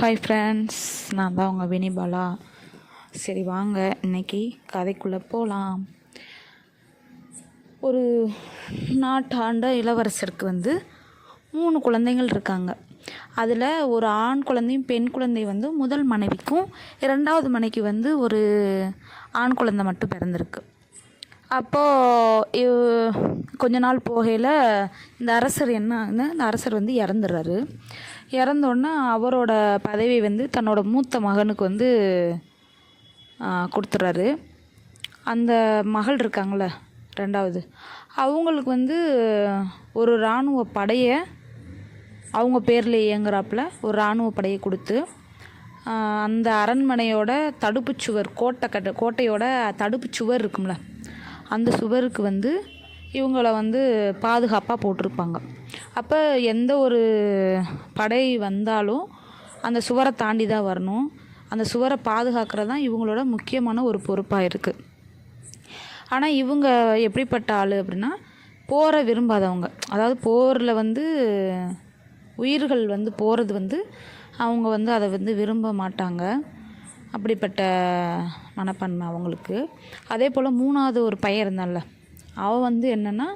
Hi friends நான் தான் உங்கள் வினிபாலா சரி வாங்க. இன்னைக்கு கதைக்குள்ளே போகலாம் ஒரு நாட்டாண்ட இளவரசருக்கு வந்து மூணு குழந்தைகள் இருக்காங்க. அதில் ஒரு ஆண் குழந்தையும் பெண் குழந்தை வந்து முதல் மனைவிக்கும் இரண்டாவது மனைவிக்கு வந்து ஒரு ஆண் குழந்தை மட்டும் பிறந்திருக்கு. அப்போது கொஞ்ச நாள் போகையில் இந்த அரசர் என்ன ஆகுதுன்னா, இந்த அரசர் வந்து இறந்துடுறாரு. இறந்தோடனே அவரோட பதவி வந்து தன்னோட மூத்த மகனுக்கு வந்து கொடுத்துட்றாரு அந்த மகள் இருக்காங்கள ரெண்டாவது. அவங்களுக்கு வந்து ஒரு இராணுவ படையை அவங்க பேரில் இயங்குறாப்புல ஒரு இராணுவ படையை கொடுத்து அந்த அரண்மனையோட தடுப்பு சுவர் கோட்டை கட்ட கோட்டையோட தடுப்புச் சுவர் இருக்கும்ல அந்த சுவருக்கு வந்து இவங்கள வந்து பாதுகாப்பாக போட்டிருப்பாங்க. அப்போ எந்த ஒரு படை வந்தாலும் அந்த சுவரை தாண்டி தான் வரணும். அந்த சுவரை பாதுகாக்கிறது தான் இவங்களோட முக்கியமான ஒரு பொறுப்பாக இருக்குது ஆனால் இவங்க எப்படிப்பட்ட ஆள் அப்படின்னா போரை விரும்பாதவங்க. அதாவது போரில் வந்து உயிர்கள் வந்து போகிறது வந்து அவங்க வந்து அதை வந்து விரும்ப மாட்டாங்க. அப்படிப்பட்ட மனப்பான்மை அவங்களுக்கு. அதே போல் மூணாவது ஒரு பையன் இருந்தான்ல அவள் வந்து என்னென்னா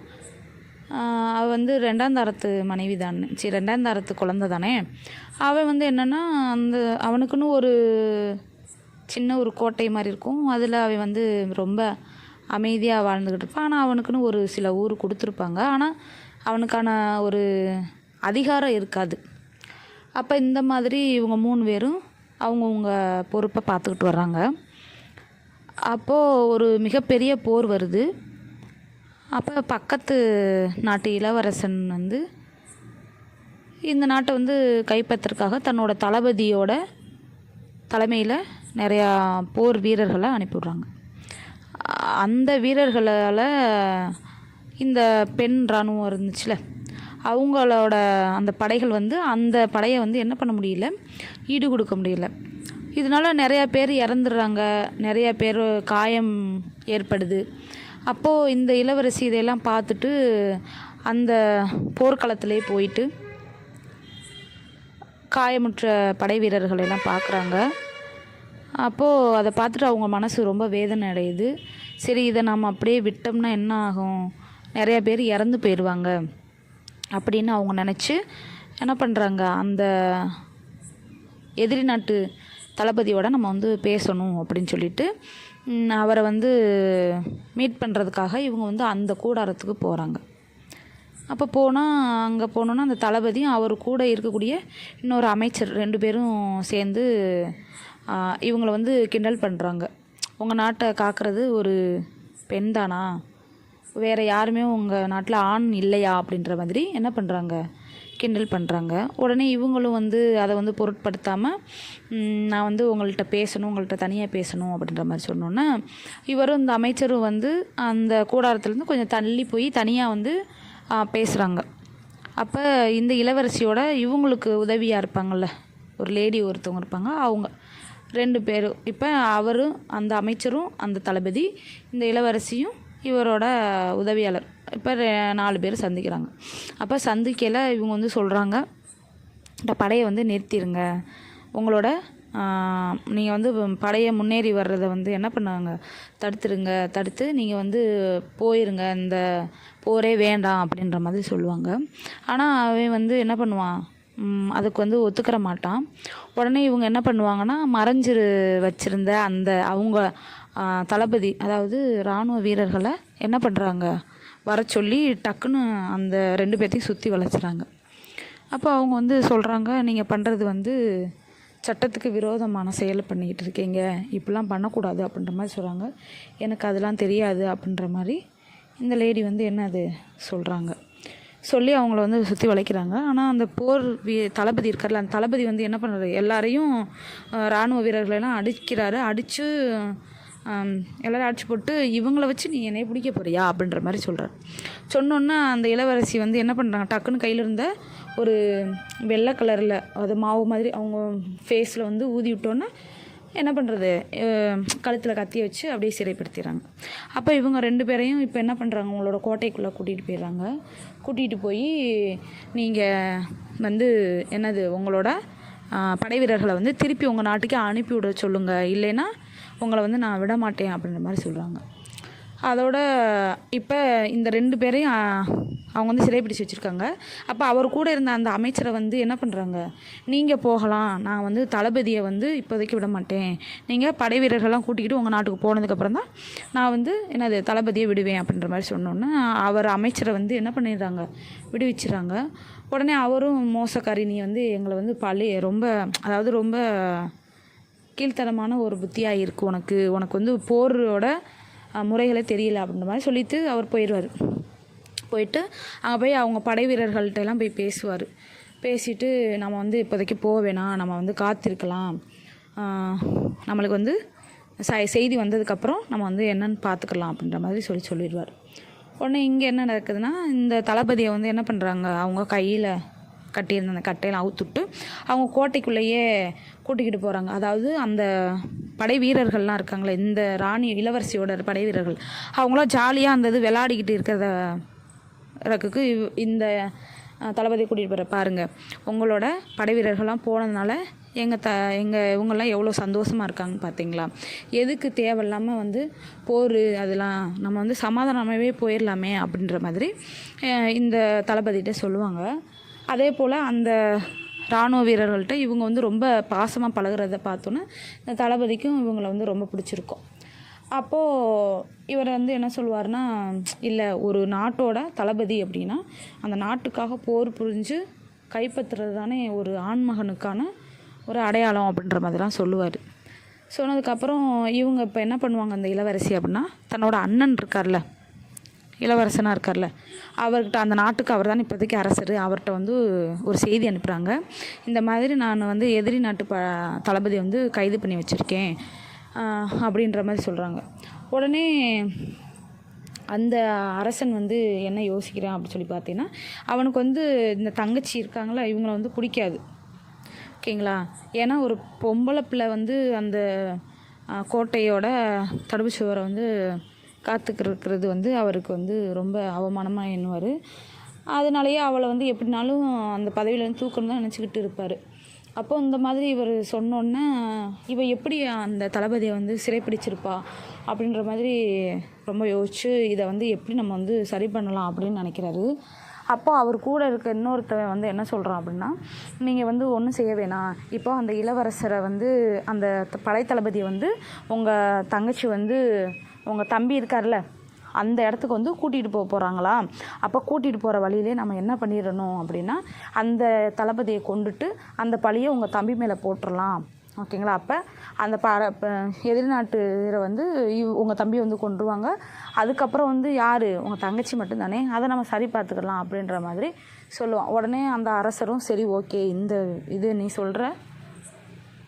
அவள் வந்து ரெண்டாம் தரத்து மனைவி தானே. சரி ரெண்டாம் தரத்து குழந்த தானே. அவன் வந்து என்னென்னா அந்த அவனுக்குன்னு ஒரு சின்ன ஒரு கோட்டை மாதிரி இருக்கும். அதில் அவன் வந்து ரொம்ப அமைதியாக வாழ்ந்துக்கிட்டு இருப்பான் ஆனால் அவனுக்குன்னு ஒரு சில ஊர் கொடுத்துருப்பாங்க. ஆனால் அவனுக்கான ஒரு அதிகாரம் இருக்காது. அப்போ இந்த மாதிரி இவங்க மூணு பேரும் அவங்கவுங்க பொறுப்பை பார்த்துக்கிட்டு வர்றாங்க. அப்போது ஒரு மிகப்பெரிய போர் வருது. அப்போ பக்கத்து நாட்டு இளவரசன் வந்து இந்த நாட்டை வந்து கைப்பற்றுறதுக்காக தன்னோட தளபதியோட தலைமையில் நிறையா போர் வீரர்களை அனுப்பிவிட்றாங்க. அந்த வீரர்களால் இந்த பெண் இராணுவம் இருந்துச்சுல அவங்களோட அந்த படைகள் வந்து அந்த படையை வந்து என்ன பண்ண முடியல? ஈடு கொடுக்க முடியல. இதனால் நிறையா பேர் இறந்துடுறாங்க நிறையா பேர் காயம் ஏற்படுது. அப்போது இந்த இளவரசி இதையெல்லாம் பார்த்துட்டு அந்த போர்க்களத்திலே போயிட்டு காயமுற்ற படை வீரர்களெல்லாம் பார்க்குறாங்க. அப்போது அதை பார்த்துட்டு அவங்க மனசு ரொம்ப வேதனை அடையுது. சரி இதை நம்ம அப்படியே விட்டோம்னா என்ன ஆகும்? நிறைய பேர் இறந்து போயிடுவாங்க அப்படின்னு அவங்க நினச்சி என்ன பண்ணுறாங்க அந்த எதிரி நாட்டு தளபதியோட நம்ம வந்து பேசணும் அப்படின்னு சொல்லிட்டு அவரை வந்து மீட் பண்ணுறதுக்காக இவங்க வந்து அந்த கூடாரத்துக்கு போகிறாங்க அப்போ போனால் அங்கே போனோன்னா அந்த தளபதியும் அவர் கூட இருக்கக்கூடிய இன்னொரு அமைச்சர் ரெண்டு பேரும் சேர்ந்து இவங்களை இவங்கள வந்து கிண்டல் பண்ணுறாங்க உங்கள் நாட்டை காக்கிறது ஒரு பெண் தானா? வேறு யாருமே உங்கள் நாட்டில் ஆண் இல்லையா அப்படின்ற மாதிரி என்ன பண்ணுறாங்க கிண்டல் பண்ணுறாங்க உடனே இவங்களும் வந்து அதை வந்து பொருட்படுத்தாமல் நான் வந்து உங்கள்கிட்ட பேசணும் உங்கள்கிட்ட தனியாக பேசணும் அப்படின்ற மாதிரி சொன்னோன்னா இவரும் இந்த அமைச்சரும் வந்து அந்த கூடாரத்துலேருந்து கொஞ்சம் தள்ளி போய் தனியாக வந்து பேசுகிறாங்க அப்போ இந்த இளவரசியோட இவங்களுக்கு உதவியாக இருப்பாங்கள்ல ஒரு லேடி ஒருத்தவங்க இருப்பாங்க அவங்க ரெண்டு பேரும். இப்போ அவரும் அந்த அமைச்சரும் அந்த தளபதி இந்த இளவரசியும் இவரோட உதவியாளர். இப்போ நாலு பேர் சந்திக்கிறாங்க. அப்போ சந்திக்கையில் இவங்க வந்து சொல்கிறாங்க இந்த படையை வந்து நிறுத்திடுங்க உங்களோட நீங்கள் வந்து படையை முன்னேறி வர்றதை வந்து என்ன பண்ணாங்க தடுத்துருங்க தடுத்து நீங்கள் வந்து போயிருங்க இந்த போரே வேண்டாம் அப்படின்ற மாதிரி சொல்லுவாங்க. ஆனால் அவன் வந்து என்ன பண்ணுவான்? அதுக்கு வந்து ஒத்துக்கிற மாட்டான். உடனே இவங்க என்ன பண்ணுவாங்கன்னா மறைஞ்சிரு வச்சுருந்த அந்த அவங்க தளபதி அதாவது இராணுவ வீரர்களை என்ன பண்ணுறாங்க வர சொல்லி டக்குன்னு அந்த ரெண்டு பேர்த்தையும் சுற்றி வளைச்சிறாங்க அப்போ அவங்க வந்து சொல்கிறாங்க நீங்கள் பண்ணுறது வந்து சட்டத்துக்கு விரோதமான செயலை பண்ணிக்கிட்டு இருக்கீங்க. இப்படிலாம் பண்ணக்கூடாது அப்படின்ற மாதிரி சொல்கிறாங்க எனக்கு அதெல்லாம் தெரியாது அப்படின்ற மாதிரி இந்த லேடி வந்து என்ன அது சொல்கிறாங்க சொல்லி அவங்கள வந்து சுற்றி வளைக்கிறாங்க. ஆனால் அந்த போர் வீ தளபதி இருக்கார்ல அந்த தளபதி வந்து என்ன பண்ணுறாரு எல்லாரையும் இராணுவ வீரர்களெல்லாம் அடிக்கிறாரு. அடித்து எல்லாரும் அடிச்சு போட்டு இவங்கள வச்சு நீ என்னைய பிடிக்க போறியா? அப்படின்ற மாதிரி சொல்கிறார் சொன்னோன்னே அந்த இளவரசி வந்து என்ன பண்ணுறாங்க டக்குன்னு கையில் இருந்த ஒரு வெள்ளை கலரில் அது மாவு மாதிரி அவங்க ஃபேஸில் வந்து ஊதி விட்டோன்னே என்ன பண்ணுறது கழுத்தில் கத்திய வச்சு அப்படியே சிறைப்படுத்திடுறாங்க. அப்போ இவங்க ரெண்டு பேரையும் இப்போ என்ன பண்ணுறாங்க உங்களோட கோட்டைக்குள்ளே கூட்டிகிட்டு போயிடுறாங்க. கூட்டிகிட்டு போய் நீங்கள் வந்து என்னது உங்களோட படை வீரர்களை வந்து திருப்பி உங்கள் நாட்டுக்கே அனுப்பி விட சொல்லுங்கள் இல்லைன்னா உங்களை வந்து நான் விட மாட்டேன் அப்படின்ற மாதிரி சொல்கிறாங்க அதோட இப்போ இந்த ரெண்டு பேரையும் அவங்க வந்து சிறைப்பிடிச்சு வச்சுருக்காங்க. அப்போ அவர் கூட இருந்த அந்த அமைச்சரை வந்து என்ன பண்ணுறாங்க நீங்கள் போகலாம். நான் வந்து தளபதியை வந்து இப்போதைக்கு விட மாட்டேன் நீங்கள் படை வீரர்கள்லாம் கூட்டிக்கிட்டு உங்கள் நாட்டுக்கு போனதுக்கப்புறம் தான் நான் வந்து என்னது தளபதியை விடுவேன் அப்படின்ற மாதிரி சொன்னோன்னே அவர் அமைச்சரை வந்து என்ன பண்ணிடுறாங்க? விடுவிச்சிடுறாங்க. உடனே அவரும் மோசக்காரி நீ வந்து எங்களை வந்து பழி ரொம்ப அதாவது ரொம்ப கீழ்த்தரமான ஒரு புத்தியாக இருக்குது உனக்கு. உனக்கு வந்து போரோட முறைகளை தெரியல அப்படின்ற மாதிரி சொல்லிட்டு அவர் போயிடுவார் போயிட்டு அங்கே போய் அவங்க படை வீரர்கள்ட்டெல்லாம் போய் பேசுவார். பேசிட்டு நம்ம வந்து இப்போதைக்கு போக வேணாம். நம்ம வந்து காத்திருக்கலாம். நம்மளுக்கு வந்து ச- செய்தி வந்ததுக்கப்புறம் நம்ம வந்து என்னென்னு பார்த்துக்கலாம் அப்படின்ற மாதிரி சொல்லி சொல்லிடுவார். உடனே இங்கே என்ன நடக்குதுன்னா இந்த தளபதியை வந்து என்ன பண்ணுறாங்க அவங்க கையில் கட்டியிருந்த அந்த கட்டையெல்லாம் அவுத்துட்டு அவங்க கோட்டைக்குள்ளேயே கூட்டிக்கிட்டு போகிறாங்க அதாவது அந்த படை வீரர்கள்லாம் இருக்காங்களே இந்த ராணி இளவரசியோட படை வீரர்கள் அவங்களாம் ஜாலியாக அந்த இது விளையாடிக்கிட்டு இருக்கிறத ரக்குக்கு இவ்- இந்த தளபதி கூட்டிகிட்டு போகிற பாருங்கள் உங்களோட படை வீரர்கள்லாம் போனதுனால எங்கள் த எங்கள் இவங்கெல்லாம் எவ்வளோ சந்தோஷமாக இருக்காங்க பார்த்தீங்களா எதுக்கு தேவையில்லாமல் வந்து போர் அதெல்லாம் நம்ம வந்து சமாதானமாகவே போயிடலாமே அப்படின்ற மாதிரி இந்த தளபதிகிட்ட சொல்லுவாங்க. அதே போல் அந்த இராணுவ வீரர்கள்ட்ட இவங்க வந்து ரொம்ப பாசமாக பழகுறத பார்த்தோன்னே இந்த தளபதிக்கும் இவங்களை வந்து ரொம்ப பிடிச்சிருக்கும். அப்போது இவர் வந்து என்ன சொல்வார்னா இல்லை ஒரு நாட்டோட தளபதி அப்படின்னா அந்த நாட்டுக்காக போர் புரிஞ்சு கைப்பற்றுறது தானே ஒரு ஆண்மகனுக்கான ஒரு அடையாளம் அப்படின்ற மாதிரிலாம் சொல்லுவார். சொன்னதுக்கப்புறம் இவங்க இப்போ என்ன பண்ணுவாங்க அந்த இளவரசி அப்படின்னா தன்னோட அண்ணன் இருக்கார்ல இளவரசனாக இருக்கார்ல அவர்கிட்ட அந்த நாட்டுக்கு அவர் தான் இப்போதைக்கு அரசர். அவர்கிட்ட வந்து ஒரு செய்தி அனுப்புகிறாங்க இந்த மாதிரி நான் வந்து எதிரி நாட்டு ப தளபதி வந்து கைது பண்ணி வச்சுருக்கேன் அப்படின்ற மாதிரி சொல்கிறாங்க உடனே அந்த அரசன் வந்து என்ன யோசிக்கிறான் அப்படின்னு சொல்லி பார்த்தீங்கன்னா அவனுக்கு வந்து இந்த தங்கச்சி இருக்காங்களா இவங்கள வந்து பிடிக்காது. ஓகேங்களா? ஏன்னா ஒரு பொம்பளை பிள்ளை வந்து அந்த கோட்டையோட தடுப்பு சுவரை வந்து காத்துக்கிருக்கிறது வந்து அவருக்கு வந்து ரொம்ப அவமானமாக எண்ணுவார். அதனாலேயே அவளை வந்து எப்படினாலும் அந்த பதவியிலேருந்து தூக்கணும் தான் நினச்சிக்கிட்டு இருப்பார். அப்போ இந்த மாதிரி இவர் சொன்னோன்னே இவ எப்படி அந்த தளபதியை வந்து சிறைப்பிடிச்சிருப்பா? அப்படின்ற மாதிரி ரொம்ப யோசித்து இதை வந்து எப்படி நம்ம வந்து சரி பண்ணலாம் அப்படின்னு நினைக்கிறாரு. அப்போ அவர் கூட இருக்க இன்னொருத்தவன் வந்து என்ன சொல்கிறான் அப்படின்னா நீங்கள் வந்து ஒன்றும் செய்ய வேணாம். இப்போ அந்த இளவரசரை வந்து அந்த த- படைத்தளபதியை வந்து உங்கள் தங்கச்சி வந்து உங்கள் தம்பி இருக்கார்ல அந்த இடத்துக்கு வந்து கூட்டிகிட்டு போக போகிறாங்களா அப்போ கூட்டிகிட்டு போகிற வழியிலே நம்ம என்ன பண்ணிடணும் அப்படின்னா அந்த தளபதியை கொண்டுட்டு அந்த பழியை உங்கள் தம்பி மேலே போட்டுடலாம் ஓகேங்களா? அப்போ அந்த ப எதிர்நாட்டு வந்து உங்கள் தம்பி வந்து கொண்டுருவாங்க அதுக்கப்புறம் வந்து யார்? உங்கள் தங்கச்சி மட்டும்தானே? அதை நம்ம சரி பார்த்துக்கலாம் அப்படின்ற மாதிரி சொல்லுவான். உடனே அந்த அரசரும் சரி ஓகே இந்த இது நீ சொல்கிற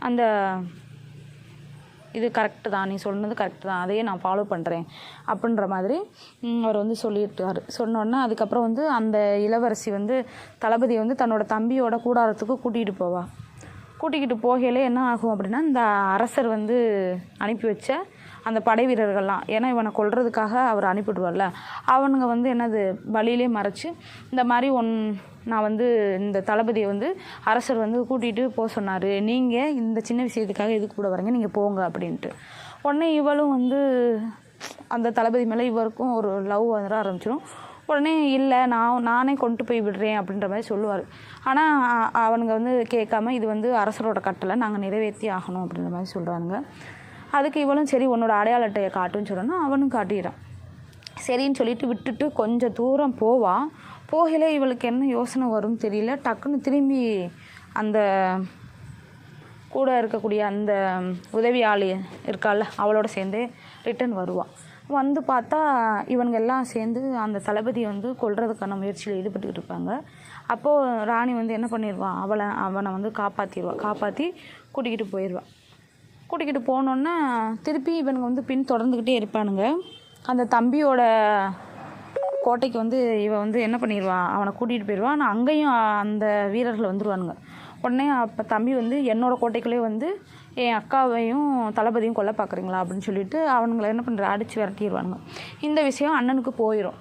அந்த இது கரெக்டு தான் நீ சொன்னது கரெக்டு தான் அதையே நான் ஃபாலோ பண்ணுறேன் அப்படின்ற மாதிரி அவர் வந்து சொல்லிட்டார். சொன்னோன்னே அதுக்கப்புறம் வந்து அந்த இளவரசி வந்து தளபதியை வந்து தன்னோட தம்பியோட கூடாரத்துக்கு கூட்டிகிட்டு போவா. கூட்டிக்கிட்டு போகையிலே என்ன ஆகும் அப்படின்னா இந்த அரசர் வந்து அனுப்பி வச்ச அந்த படை வீரர்கள்லாம் ஏன்னா இவனை கொல்றதுக்காக அவர் அனுப்பிவிடுவார்ல அவனுங்க வந்து என்னது வழியிலே மறைச்சு இந்த மாதிரி ஒன் நான் வந்து இந்த தளபதியை வந்து அரசர் வந்து கூட்டிகிட்டு போக சொன்னார். நீங்கள் இந்த சின்ன விஷயத்துக்காக எதுக்கு கூட வரீங்க? நீங்கள் போங்க அப்படின்ட்டு. உடனே இவளும் வந்து அந்த தளபதி மேலே இவருக்கும் ஒரு லவ் வந்துட ஆரம்பிச்சிடும் உடனே இல்லை நான் நானே கொண்டு போய் விடுறேன் அப்படின்ற மாதிரி சொல்லுவார். ஆனால் அவனுங்க வந்து கேட்காம இது வந்து அரசரோட கட்டளை நாங்கள் நிறைவேற்றி ஆகணும் அப்படின்ற மாதிரி சொல்கிறாங்க அதுக்கு இவளும் சரி உன்னோட அடையாள அட்டையை காட்டுன்னு சொல்லணும் அவனும் காட்டிடுறான். சரின்னு சொல்லிட்டு விட்டுட்டு கொஞ்சம் தூரம் போவான் போகல இவளுக்கு என்ன யோசனை வரும்னு தெரியல. டக்குன்னு திரும்பி அந்த கூட இருக்கக்கூடிய அந்த உதவி ஆள் இருக்கால அவளோட சேர்ந்து ரிட்டர்ன் வருவாள் வந்து பார்த்தா இவனுங்க எல்லாம் சேர்ந்து அந்த தளபதியை வந்து கொல்றதுக்கான முயற்சியில் ஈடுபட்டுக்கிட்டு இருப்பாங்க அப்போது ராணி வந்து என்ன பண்ணிடுவான் அவளை அவனை வந்து காப்பாற்றிடுவான் காப்பாற்றி கூட்டிக்கிட்டு போயிடுவான் கூட்டிக்கிட்டு போனோன்னே திருப்பி இவனுங்க வந்து பின் தொடர்ந்துக்கிட்டே இருப்பானுங்க. அந்த தம்பியோட கோட்டைக்கு வந்து இவன் வந்து என்ன பண்ணிடுவான் அவனை கூட்டிகிட்டு போயிடுவான் ஆனால் அங்கேயும் அந்த வீரர்கள் வந்துடுவானுங்க உடனே அப்போ தம்பி வந்து என்னோடய கோட்டைக்குள்ளேயே வந்து என் அக்காவையும் தளபதியும் கொல்ல பார்க்குறீங்களா? அப்படின்னு சொல்லிட்டு அவனுங்களை என்ன பண்ணுற அடித்து விரட்டிடுவானுங்க இந்த விஷயம் அண்ணனுக்கு போயிடும்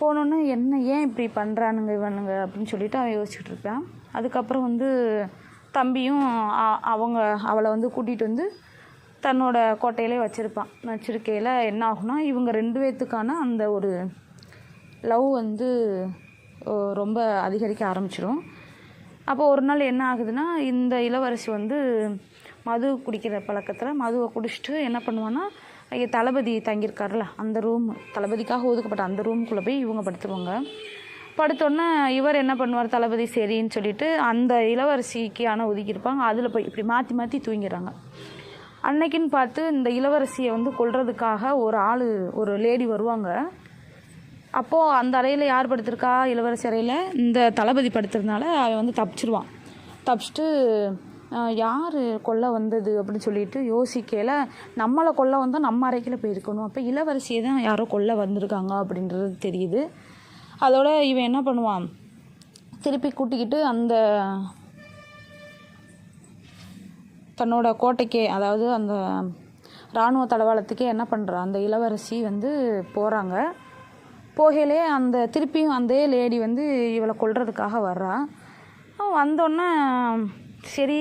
போனோன்னு என்ன ஏன் இப்படி பண்ணுறானுங்க இவனுங்க? அப்படின்னு சொல்லிட்டு அவன் யோசிச்சுட்டு இருப்பான் அதுக்கப்புறம் வந்து தம்பியும் அவங்க அவளை வந்து கூட்டிகிட்டு வந்து தன்னோட கோட்டையிலே வச்சுருப்பான். வச்சுருக்கையில் என்ன ஆகுனா இவங்க ரெண்டு பேர்த்துக்கான அந்த ஒரு லவ் வந்து ரொம்ப அதிகரிக்க ஆரம்பிச்சிடும் அப்போ ஒரு நாள் என்ன ஆகுதுன்னா இந்த இளவரசி வந்து மது குடிக்கிற பழக்கத்தில் மதுவை குடிச்சிட்டு என்ன பண்ணுவான்னா தளபதி தங்கியிருக்காருல அந்த ரூம் தளபதிக்காக ஒதுக்கப்பட்ட அந்த ரூம்குள்ளே போய் இவங்க படுத்துருவாங்க. படுத்தோன்னே இவர் என்ன பண்ணுவார் தளபதி சரின்னு சொல்லிட்டு அந்த இளவரசிக்கு ஆனால் ஒதுக்கியிருப்பாங்க அதில் போய் இப்படி மாற்றி மாற்றி தூங்கிடுறாங்க. அன்னைக்குன்னு பார்த்து இந்த இளவரசியை வந்து கொள்றதுக்காக ஒரு ஆள் ஒரு லேடி வருவாங்க. அப்போது அந்த அறையில் யார் படுத்திருக்கா இளவரசி அறையில்? இந்த தளபதி படுத்துறதுனால அவன் வந்து தப்பிச்சிருவான். தப்பிச்சிட்டு யார் கொல்ல வந்தது அப்படின்னு சொல்லிட்டு யோசிக்கையில் நம்மளை கொல்ல வந்தால் நம்ம அறைக்கில் போயிருக்கணும். அப்போ இளவரசியை தான் யாரோ கொல்ல வந்திருக்காங்க அப்படின்றது தெரியுது. அதோட இவன் என்ன பண்ணுவான்? திருப்பி கூட்டிக்கிட்டு அந்த தன்னோட கோட்டைக்கே அதாவது அந்த இராணுவ தளவாளத்துக்கே என்ன பண்ணுறா அந்த இளவரசி வந்து போகிறாங்க போகையிலே அந்த திருப்பியும் அந்த லேடி வந்து இவளை கொல்றதுக்காக வர்றா. வந்தோடனே சரி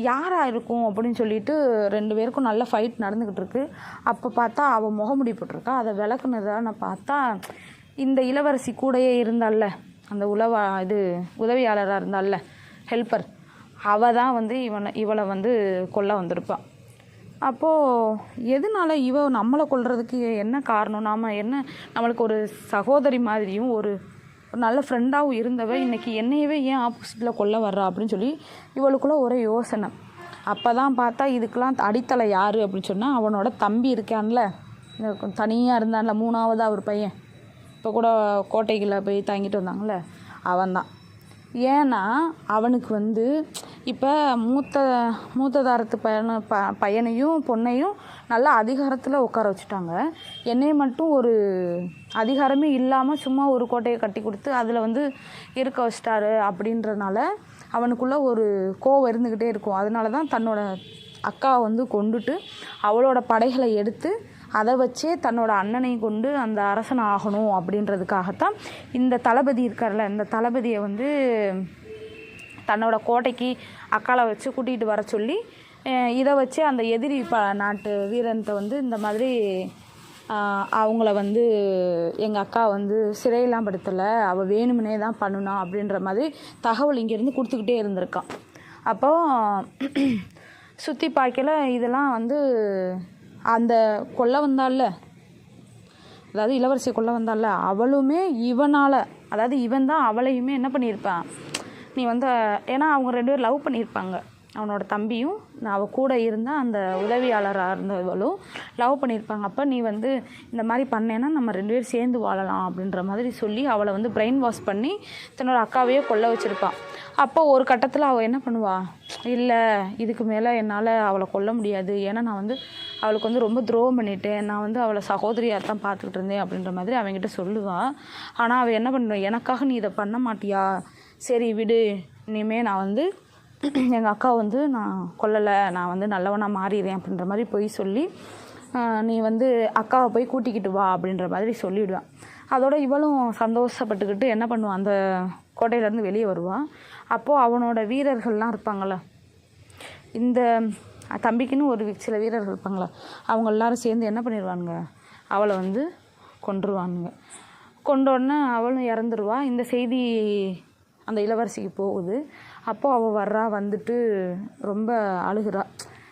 யாராக இருக்கும்? அப்படின்னு சொல்லிட்டு ரெண்டு பேருக்கும் நல்ல ஃபைட் நடந்துக்கிட்டு இருக்கு அப்போ பார்த்தா அவள் முகமுடி போட்டிருக்கா அதை விளக்குனதா நான் பார்த்தா இந்த இளவரசி கூடயே இருந்தால அந்த உளவா இது உதவியாளராக இருந்தால ஹெல்ப்பர் அவள் தான் வந்து இவனை இவளை வந்து கொல்ல வந்திருப்பாள் அப்போது எதனால இவ நம்மளை கொல்றதுக்கு என்ன காரணம்? நாம் என்ன நம்மளுக்கு ஒரு சகோதரி மாதிரியும் ஒரு ஒரு நல்ல ஃப்ரெண்டாகவும் இருந்தவ இன்னைக்கு என்னையவே ஏன் ஆப்போசிட்டில் கொல்ல வர்றா அப்படின்னு சொல்லி இவளுக்குள்ளே ஒரே யோசனை. அப்போ தான் பார்த்தா இதுக்கெலாம் அடித்தளை யார் அப்படின்னு சொன்னால் அவனோட தம்பி இருக்கான்ல. தனியாக இருந்தான்ல மூணாவதாக ஒரு பையன். இப்போ கூட கோட்டைக்குள்ளே போய் தங்கிட்டு வந்தாங்கள்ல அவன்தான். ஏன்னா அவனுக்கு வந்து இப்போ மூத்த மூத்ததாரத்து பையனை ப பையனையும் பொண்ணையும் நல்லா அதிகாரத்தில் உட்கார வச்சுட்டாங்க. என்னையை மட்டும் ஒரு அதிகாரமே இல்லாமல் சும்மா ஒரு கோட்டையை கட்டி கொடுத்து அதில் வந்து இருக்க வச்சிட்டாரு அப்படின்றனால அவனுக்குள்ளே ஒரு கோவம் இருந்துக்கிட்டே இருக்கும். அதனால தான் தன்னோட அக்கா வந்து கொண்டுட்டு அவளோட படைகளை எடுத்து அதை வச்சே தன்னோட அண்ணனையும் கொண்டு அந்த அரசன் ஆகணும் அப்படின்றதுக்காகத்தான் இந்த தளபதி இருக்கார்ல இந்த தளபதியை வந்து தன்னோட கோட்டைக்கு அக்காலை வச்சு கூட்டிகிட்டு வர சொல்லி இதை வச்சு அந்த எதிரி ப நாட்டு வீரன்கிட்ட வந்து இந்த மாதிரி அவங்கள வந்து எங்கள் அக்கா வந்து சிறையெல்லாம் படுத்தலை அவள் வேணுமுனே தான் பண்ணணும் அப்படின்ற மாதிரி தகவல் இங்கேருந்து கொடுத்துக்கிட்டே இருந்திருக்கான். அப்போது சுற்றி பார்க்கல இதெல்லாம் வந்து அந்த கொல்ல வந்தால அதாவது இளவரசி கொல்ல வந்தால அவளுமே இவனால் அதாவது இவன் தான் அவளையுமே என்ன பண்ணியிருப்பான்? நீ வந்து ஏன்னா அவங்க ரெண்டு பேரும் லவ் பண்ணியிருப்பாங்க. அவனோட தம்பியும் நான் அவள் கூட இருந்த அந்த உதவியாளராக இருந்தவளும் லவ் பண்ணியிருப்பாங்க. அப்போ நீ வந்து இந்த மாதிரி பண்ணேன்னா நம்ம ரெண்டு பேரும் சேர்ந்து வாழலாம் அப்படின்ற மாதிரி சொல்லி அவளை வந்து பிரெயின் வாஷ் பண்ணி தன்னோட அக்காவையே கொல்ல வச்சுருப்பான். அப்போ ஒரு கட்டத்தில் அவள் என்ன பண்ணுவாள் இல்லை இதுக்கு மேலே என்னால் அவளை கொல்ல முடியாது. ஏன்னா நான் வந்து அவளுக்கு வந்து ரொம்ப துரோகம் பண்ணிட்டேன். நான் வந்து அவளை சகோதரியாக தான் பார்த்துக்கிட்டு இருந்தேன் அப்படின்ற மாதிரி அவன்கிட்ட சொல்லுவாள் ஆனால் அவள் என்ன பண்ணுவா? எனக்காக நீ இதை பண்ண மாட்டியா? சரி விடு. இனிமே நான் வந்து எங்கள் அக்கா வந்து நான் கொல்லலை. நான் வந்து நல்லவனாக மாறிடுறேன் அப்படின்ற மாதிரி போய் சொல்லி நீ வந்து அக்காவை போய் கூட்டிக்கிட்டு வா அப்படின்ற மாதிரி சொல்லிவிடுவேன் அதோட இவளும் சந்தோஷப்பட்டுக்கிட்டு என்ன பண்ணுவான் அந்த கோட்டையிலேருந்து வெளியே வருவான் அப்போது அவனோட வீரர்கள்லாம் இருப்பாங்கள்ல இந்த தம்பிக்குன்னு ஒரு சில வீரர்கள் இருப்பாங்களா அவங்க எல்லாரும் சேர்ந்து என்ன பண்ணிடுவானுங்க அவளை வந்து கொன்றுவானுங்க. கொண்டோடனே அவளும் இறந்துருவா. இந்த செய்தி அந்த இளவரசிக்கு போகுது. அப்போது அவள் வர்றா வந்துட்டு ரொம்ப அழுகிறா.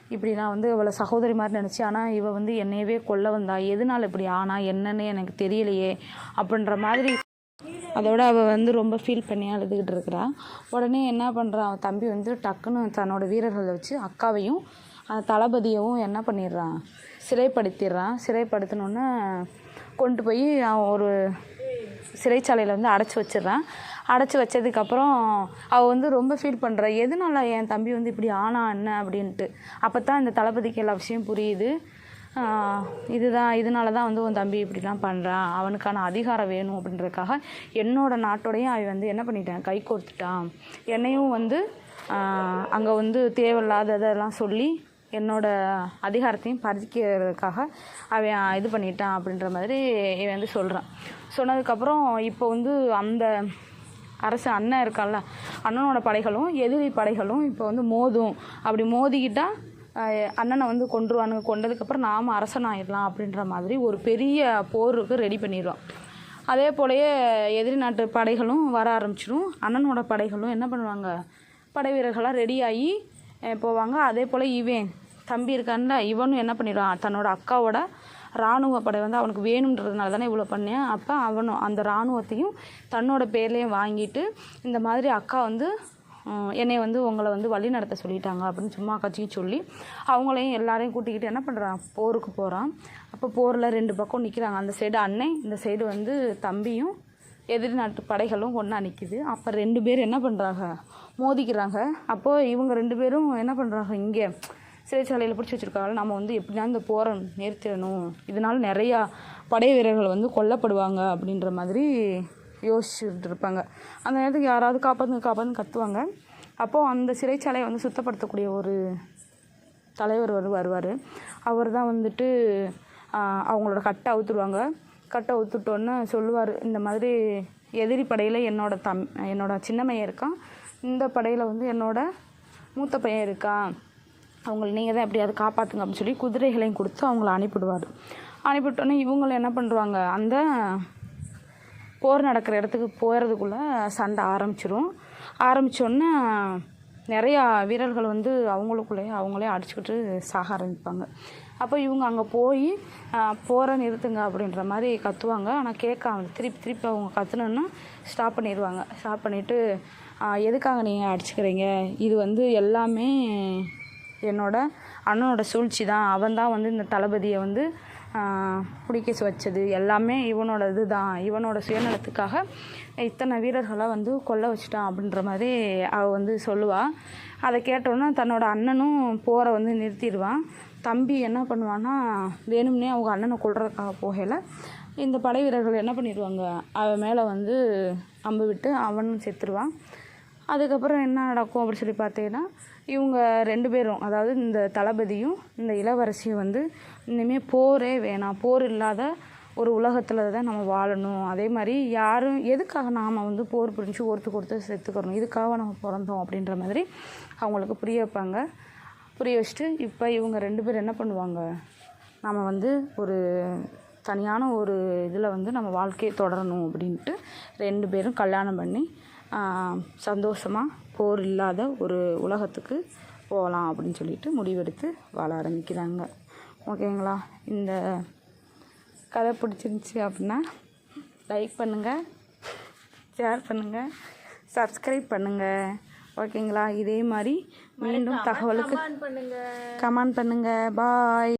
இப்படி நான் வந்து அவளை சகோதரி மாதிரி நினச்சி ஆனால் இவள் வந்து என்னையவே கொல்ல வந்தா. எதனால் இப்படி ஆனா? என்னன்னு எனக்கு தெரியலையே. அப்படின்ற மாதிரி அதோட அவள் வந்து ரொம்ப ஃபீல் பண்ணி அழுதுகிட்டு இருக்கிறா. உடனே என்ன பண்ணுறான் அவன் தம்பி வந்து டக்குன்னு தன்னோட வீரர்களை வச்சு அக்காவையும் தளபதியவும் என்ன பண்ணிடுறான்? சிறைப்படுத்திடுறான். சிறைப்படுத்தினோன்னே கொண்டு போய் அவன் ஒரு சிறைச்சாலையில் வந்து அடைச்சி வச்சிடுறான். அடைச்சி வச்சதுக்கப்புறம் அவள் வந்து ரொம்ப ஃபீல் பண்ணுறா எதனால என் தம்பி வந்து இப்படி ஆனா என்ன? அப்படின்ட்டு. அப்போ தான் இந்த தளபதிக்கு எல்லா விஷயம் புரியுது. இதுதான் இதனால தான் வந்து உன் தம்பி இப்படிலாம் பண்ணுறான் அவனுக்கான அதிகாரம் வேணும் அப்படின்றதுக்காக என்னோட நாட்டோடையும் அவன் வந்து என்ன பண்ணிட்டான்? கை கோர்த்துட்டான். என்னையும் வந்து அங்கே வந்து தேவையில்லாததெல்லாம் சொல்லி என்னோடய அதிகாரத்தையும் பறிக்கிறதுக்காக அவன் இது பண்ணிட்டான் அப்படின்ற மாதிரி இவன் வந்து சொல்கிறான் சொன்னதுக்கப்புறம் இப்போ வந்து அந்த அரசு அண்ணன் இருக்கான்ல அண்ணனோட படைகளும் எதிரி படைகளும் இப்போ வந்து மோதும். அப்படி மோதிக்கிட்டால் அண்ணனை வந்து கொண்டுருவானுங்க கொண்டதுக்கப்புறம் நாம் அரசனாயிடலாம் அப்படின்ற மாதிரி ஒரு பெரிய போருக்கு ரெடி பண்ணிடுவான். அதே போலயே எதிரி நாட்டு படைகளும் வர ஆரம்பிச்சிடும். அண்ணனோட படைகளும் என்ன பண்ணுவாங்க? படை வீரர்களாக ரெடியாகி போவாங்க. அதே போல் இவன் தம்பி இருக்கான்ல இவனும் என்ன பண்ணிடுவான் தன்னோட அக்காவோட இராணுவ படை வந்து அவனுக்கு வேணுன்றதுனால தானே இவ்வளோ பண்ணேன். அப்போ அவனும் அந்த இராணுவத்தையும் தன்னோட பேர்லேயும் வாங்கிட்டு இந்த மாதிரி அக்கா வந்து என்னை வந்து உங்களை வந்து வழி நடத்த சொல்லிட்டாங்க அப்படின்னு சும்மா கட்சியும் சொல்லி அவங்களையும் எல்லாரையும் கூட்டிக்கிட்டு என்ன பண்ணுறான் போருக்கு போகிறான் அப்போ போரில் ரெண்டு பக்கம் நிற்கிறாங்க அந்த சைடு அண்ணன் இந்த சைடு வந்து தம்பியும் எதிரி நாட்டு படைகளும் ஒன்றா நிற்கிது அப்போ ரெண்டு பேர் என்ன பண்ணுறாங்க மோதிக்கிறாங்க. அப்போது இவங்க ரெண்டு பேரும் என்ன பண்ணுறாங்க இங்கே சிறைச்சாலையில் பிடிச்சி வச்சுருக்காங்க நம்ம வந்து எப்படின்னா இந்த போரை நிறுத்திடணும்? இதனால் நிறையா படை வீரர்கள் வந்து கொல்லப்படுவாங்க அப்படின்ற மாதிரி யோசிச்சுட்டு இருப்பாங்க அந்த நேரத்துக்கு யாராவது காப்பாற்றுங்க காப்பாற்றுன்னு கத்துவாங்க. அப்போது அந்த சிறைச்சாலையை வந்து சுத்தப்படுத்தக்கூடிய ஒரு தலைவர் வந்து வருவார். அவர் தான் வந்துட்டு அவங்களோட கட்டை அவுத்துடுவாங்க. கட்டை அவுத்துட்டோன்னு சொல்லுவார் இந்த மாதிரி எதிரி படையில் என்னோட தம் என்னோட சின்ன பையன் இருக்கான். இந்த படையில் வந்து என்னோட மூத்த பையன் இருக்கான். அவங்கள நீங்கள் தான் எப்படியாவது காப்பாற்றுங்க அப்படின்னு சொல்லி குதிரைகளையும் கொடுத்து அவங்கள அனுப்பிவிடுவார். அனுப்பிவிட்டோன்னே இவங்களும் என்ன பண்ணுவாங்க அந்த போர் நடக்கிற இடத்துக்கு போகிறதுக்குள்ளே சண்டை ஆரம்பிச்சிடும் ஆரம்பித்தோன்னே நிறையா வீரர்கள் வந்து அவங்களுக்குள்ளேயே அவங்களே அடிச்சுக்கிட்டு சாக ஆரம்பிப்பாங்க. அப்போ இவங்க அங்கே போய் போகிற நிறுத்துங்க அப்படின்ற மாதிரி கத்துவாங்க. ஆனால் கேட்காம திருப்பி திருப்பி அவங்க கத்துனோன்னா ஸ்டாப் பண்ணிடுவாங்க ஸ்டாப் பண்ணிவிட்டு எதுக்காக நீங்கள் அடிச்சுக்கிறீங்க? இது வந்து எல்லாமே என்னோட அண்ணனோட சூழ்ச்சி தான். அவன் தான் வந்து இந்த தளபதியை வந்து பிடிக்க வச்சது. எல்லாமே இவனோட இது தான். இவனோட சுயநலத்துக்காக இத்தனை வீரர்களை வந்து கொல்ல வச்சுட்டான் அப்படின்ற மாதிரி அவள் வந்து சொல்லுவாள் அதை கேட்டோன்னே தன்னோட அண்ணனும் போரை வந்து நிறுத்திடுவான். தம்பி என்ன பண்ணுவான்னா வேணும்னே அவங்க அண்ணனை கொள்றதுக்காக போகல இந்த படை வீரர்கள் என்ன பண்ணிடுவாங்க? அவன் மேலே வந்து அம்பு விட்டு அவனும் செத்துருவான். அதுக்கப்புறம் என்ன நடக்கும் அப்படின்னு சொல்லி பார்த்தீங்கன்னா இவங்க ரெண்டு பேரும் அதாவது இந்த தளபதியும் இந்த இளவரசியும் வந்து இனிமேல் போரே வேணாம். போர் இல்லாத ஒரு உலகத்தில் தான் நம்ம வாழணும். அதே மாதிரி யாரும் எதுக்காக நாம் வந்து போர் புரிஞ்சு ஒருத்தருக்கு ஒருத்தர் செத்துக்கிறோம் இதுக்காக நம்ம பிறந்தோம் அப்படின்ற மாதிரி அவங்களுக்கு புரிய வைப்பாங்க. புரிய வச்சுட்டு இப்போ இவங்க ரெண்டு பேரும் என்ன பண்ணுவாங்க? நம்ம வந்து ஒரு தனியான ஒரு இதில் வந்து நம்ம வாழ்க்கையை தொடரணும் அப்படின்ட்டு ரெண்டு பேரும் கல்யாணம் பண்ணி சந்தோஷமாக போர் இல்லாத ஒரு உலகத்துக்கு போகலாம் அப்படின்னு சொல்லிட்டு முடிவெடுத்து வாழ ஆரம்பிக்கிறாங்க. ஓகேங்களா? இந்த கதை பிடிச்சிருந்துச்சி அப்படின்னா லைக் பண்ணுங்கள் ஷேர் பண்ணுங்கள் சப்ஸ்கிரைப் பண்ணுங்கள் ஓகேங்களா? இதே மாதிரி மீண்டும் தகவலுக்கு கமெண்ட் பண்ணுங்கள் பாய்